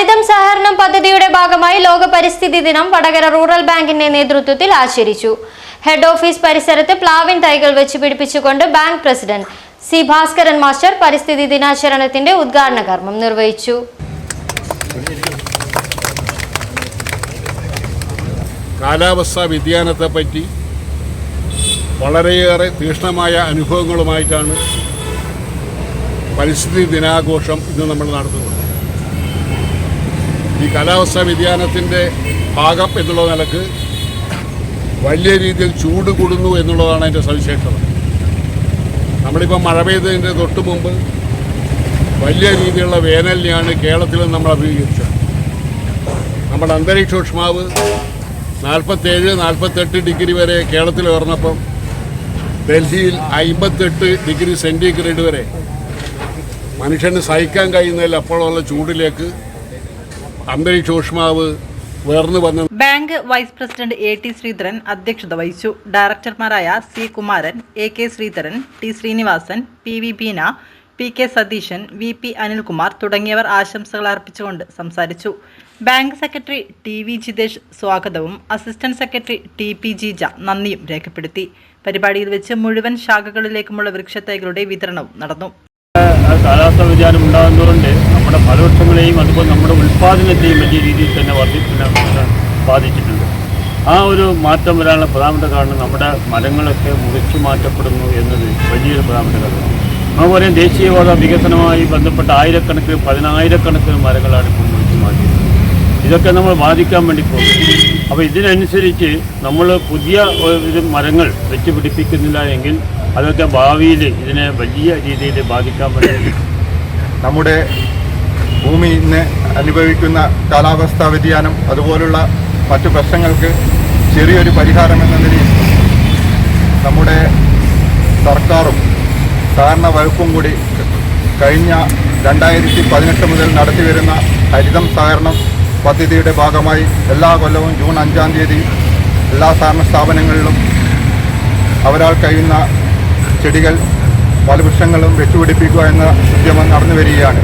ഹരിതം സഹകരണം പദ്ധതിയുടെ ഭാഗമായി ലോക പരിസ്ഥിതി ദിനം വടകര റൂറൽ ബാങ്കിന്റെ നേതൃത്വത്തിൽ ആചരിച്ചു. ഹെഡ് ഓഫീസ് പരിസരത്ത് പ്ലാവിൻ തൈകൾ വെച്ച് പിടിപ്പിച്ചുകൊണ്ട് bank president C Bhaskaran master പരിസ്ഥിതി ദിനാചരണത്തിന്റെ ഉദ്ഘാടന കർമ്മം നിർവഹിച്ചു. കാലാവസ്ഥാ വ്യതിയാനത്തെപ്പറ്റി വളരെയേറെ തീക്ഷ്ണമായ അനുഭവങ്ങളുമായിട്ടാണ് പരിസ്ഥിതി ദിനാഘോഷം ഇന്ന് നമ്മൾ നടത്തുന്നത്. ഈ കാലാവസ്ഥാ വ്യതിയാനത്തിന്റെ ഭാഗം എന്നുള്ള നിലയ്ക്ക് വലിയ രീതിയിൽ ചൂട് കൂടുന്നു എന്നുള്ളതാണ് അതിന്റെ സവിശേഷത. നമ്മളിപ്പോൾ മഴ പെയ്തതിന്റെ തൊട്ട് മുമ്പ് വലിയ രീതിയിലുള്ള വേനലിനെയാണ് കേരളത്തിൽ നമ്മൾ അഭിമുഖീകരിച്ചത്. നമ്മുടെ അന്തരീക്ഷ ഊഷ്മാവ് നാൽപ്പത്തേഴ് നാൽപ്പത്തെട്ട് ഡിഗ്രി വരെ കേരളത്തിൽ ഉയർന്നപ്പം ഡൽഹിയിൽ അമ്പത്തെട്ട് ഡിഗ്രി സെന്റിഗ്രേഡ് വരെ മനുഷ്യന് സഹിക്കാൻ കഴിയുന്നതിൽ അപ്പോഴുള്ള ചൂടിലേക്ക് അന്തരീക്ഷ ഊഷ്മാവ് ഉയർന്നു വന്ന bank vice president A T Sreedharan അധ്യക്ഷത വഹിച്ചു. ഡയറക്ടർമാരായ C Kumaran A K Sreedharan T Srinivasan P V Beena P K Satheesan V P Anilkumar തുടങ്ങിയവർ ആശംസകൾ അർപ്പിച്ചുകൊണ്ട് സംസാരിച്ചു. Bank secretary T V Jithesh സ്വാഗതവും assistant secretary T P Jija നന്ദിയും രേഖപ്പെടുത്തി. പരിപാടിയിൽ വെച്ച് മുഴുവൻ ശാഖകളിലേക്കുമുള്ള വൃക്ഷത്തൈകളുടെ വിതരണവും നടന്നു. കാലാവസ്ഥ കാലാവസ്ഥാ വ്യതിയാനം ഉണ്ടാകുന്നതുകൊണ്ട് നമ്മുടെ ഫലവൃക്ഷങ്ങളെയും അതുപോലെ നമ്മുടെ ഉൽപ്പാദനത്തെയും വലിയ രീതിയിൽ തന്നെ വർദ്ധിപ്പിക്കുന്ന ബാധിച്ചിട്ടുണ്ട്. ആ ഒരു മാറ്റം വരാനുള്ള പ്രധാനപ്പെട്ട കാരണം നമ്മുടെ മരങ്ങളൊക്കെ മുറിച്ചു മാറ്റപ്പെടുന്നു എന്നത് വലിയൊരു പ്രധാനപ്പെട്ട കാര്യമാണ്. അതുപോലെ ദേശീയപാത വികസനവുമായി ബന്ധപ്പെട്ട ആയിരക്കണക്കിന് പതിനായിരക്കണക്കിന് മരങ്ങളാണ് ഇപ്പോൾ മുറിച്ചു മാറ്റിയത് ഇതൊക്കെ നമ്മൾ ബാധിക്കാൻ വേണ്ടി പോകും അപ്പോൾ ഇതിനനുസരിച്ച് നമ്മൾ പുതിയ ഒരു മരങ്ങൾ വെച്ച് പിടിപ്പിക്കുന്നില്ല എങ്കിൽ അതൊക്കെ ഭാവിയിൽ ഇതിനെ വലിയ രീതിയിൽ ബാധിക്കാൻ വേണ്ടി നമ്മുടെ ഭൂമി ഇന്ന് അനുഭവിക്കുന്ന കാലാവസ്ഥാ വ്യതിയാനം അതുപോലുള്ള മറ്റു പ്രശ്നങ്ങൾക്ക് ചെറിയൊരു പരിഹാരം എന്ന നിലയിൽ നമ്മുടെ സർക്കാരും സഹകരണ വകുപ്പും കൂടി കഴിഞ്ഞ രണ്ടായിരത്തി പതിനെട്ട് മുതൽ നടത്തിവരുന്ന ഹരിതം സഹകരണം പദ്ധതിയുടെ ഭാഗമായി എല്ലാ കൊല്ലവും ജൂൺ അഞ്ചാം തീയതി എല്ലാ സഹകരണ സ്ഥാപനങ്ങളിലും അവരാൾ കഴിയുന്ന ചെടികൾ ഫലവൃക്ഷങ്ങളും വെച്ചുപിടിപ്പിക്കുക എന്ന ഉദ്യമം നടന്നു വരികയാണ്.